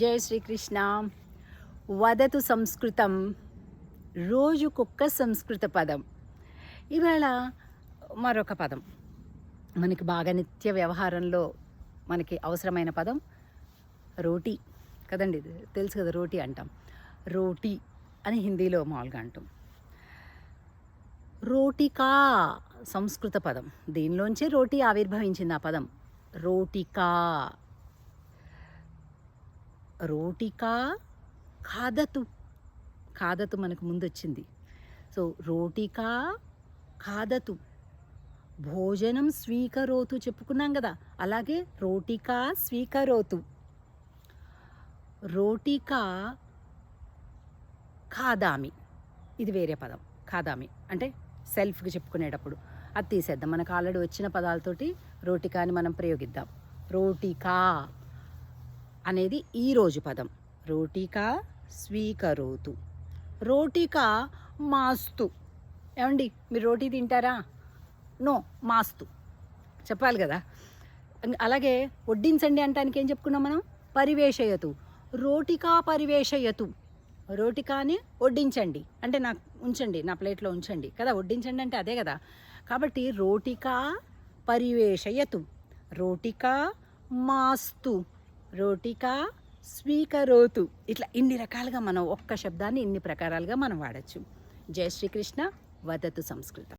జయ శ్రీకృష్ణ. వదతు సంస్కృతం రోజుకొక్క సంస్కృత పదం. ఇవాళ మరొక పదం. మనకి బాగా నిత్య వ్యవహారంలో మనకి అవసరమైన పదం రోటీ. కదండి తెలుసు కదా రోటీ అంటాం. రోటీ అని హిందీలో మామూలుగా అంటాం. రోటికా సంస్కృత పదం. దీనిలోంచే రోటీ ఆవిర్భవించింది ఆ పదం. రోటికా. రోటికా ఖాదతు ఖాదతు మనకు ముందు వచ్చింది సో రోటికా ఖాదతు భోజనం స్వీకరోతు చెప్పుకున్నాం కదా. అలాగే రోటికా స్వీకరోతు. రోటికా ఖాదామి ఇది వేరే పదం. ఖాదామి అంటే సెల్ఫ్కి చెప్పుకునేటప్పుడు. అది తీసేద్దాం. మనకు ఆల్రెడీ వచ్చిన పదాలతోటి రోటికాని మనం ప్రయోగిద్దాం. రోటికా. అనేది ఈరోజు పదం. రోటికా స్వీకరోతు. రోటికా మాస్తు. ఏమండి మీరు రోటీ తింటారా? నో మాస్తు. చెప్పాలి కదా. అలాగే వడ్డించండి అంటానికి ఏం చెప్పుకున్నాం మనం? పరివేషయతు. రోటికా పరివేషయతు. రోటికాని వడ్డించండి. అంటే నాకు ఉంచండి నా ప్లేట్లో ఉంచండి. కదా వడ్డించండి అంటే అదే కదా. కాబట్టి రోటికా పరివేషయతు. రోటికా మాస్తు. రోటికా స్వీకరోతు. ఇట్లా ఇన్ని రకాలుగా మనం ఒక్క శబ్దాన్ని ఇన్ని ప్రకారాలుగా మనం వాడచ్చు. జయ శ్రీకృష్ణ. వదతు సంస్కృతం.